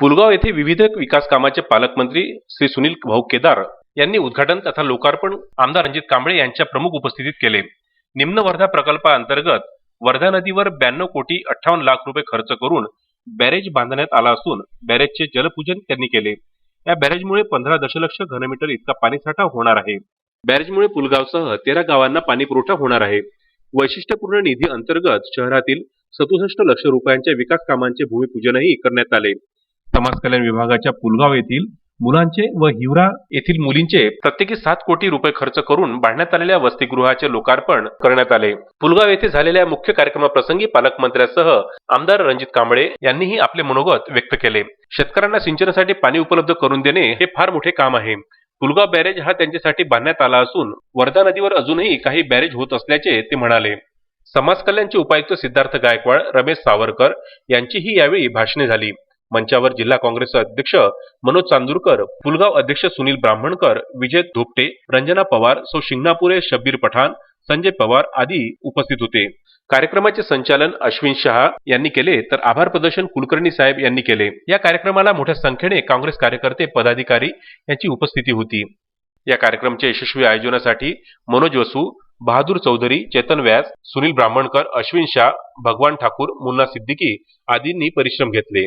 पुलगाव येथे विविध विकास कामाचे पालकमंत्री श्री सुनील भाऊ केदार यांनी उद्घाटन तथा लोकार्पण आमदार रणजित कांबळे यांच्या प्रमुख उपस्थितीत केले. निम्न वर्धा प्रकल्पाअंतर्गत वर्धा नदीवर ब्याण्णव कोटी अठ्ठावन्न लाख रुपये खर्च करून बॅरेज बांधण्यात आला असून बॅरेजचे जलपूजन त्यांनी केले. या बॅरेजमुळे पंधरा दशलक्ष घनमीटर इतका पाणीसाठा होणार आहे. बॅरेजमुळे पुलगावसह तेरा गावांना पाणी पुरवठा होणार आहे. वैशिष्ट्यपूर्ण निधी अंतर्गत शहरातील सदुसष्ट लक्ष रुपयांच्या विकास कामांचे भूमिपूजनही करण्यात आले. समाज कल्याण विभागाच्या पुलगाव येथील मुलांचे व हिवरा येथील मुलींचे प्रत्येकी सात कोटी रुपये खर्च करून बांधण्यात आलेल्या वसतिगृहाचे लोकार्पण करण्यात आले. पुलगाव येथे झालेल्या मुख्य कार्यक्रमाप्रसंगी पालकमंत्र्यासह आमदार रणजित कांबळे यांनीही आपले मनोगत व्यक्त केले. शेतकऱ्यांना सिंचनासाठी पाणी उपलब्ध करून देणे हे फार मोठे काम आहे. पुलगाव बॅरेज हा त्यांच्यासाठी बांधण्यात आला असून वर्धा नदीवर अजूनही काही बॅरेज होत असल्याचे ते म्हणाले. समाज कल्याणचे उपायुक्त सिद्धार्थ गायकवाड रमेश सावरकर यांचीही यावेळी भाषणे झाली. मंचावर जिल्हा काँग्रेस अध्यक्ष मनोज चांदूरकर पुलगाव अध्यक्ष सुनील ब्राह्मणकर विजय धोपटे रंजना पवार सौ शिंगणापुरे शब्बीर पठाण संजय पवार आदी उपस्थित होते. कार्यक्रमाचे संचालन अश्विन शहा यांनी केले तर आभार प्रदर्शन कुलकर्णी साहेब यांनी केले. या कार्यक्रमाला मोठ्या संख्येने काँग्रेस कार्यकर्ते पदाधिकारी यांची उपस्थिती होती. या कार्यक्रमाच्या यशस्वी आयोजनासाठी मनोज वसू बहादूर चौधरी चेतन व्यास सुनील ब्राह्मणकर अश्विन शाह भगवान ठाकूर मुन्ना सिद्दीकी आदींनी परिश्रम घेतले.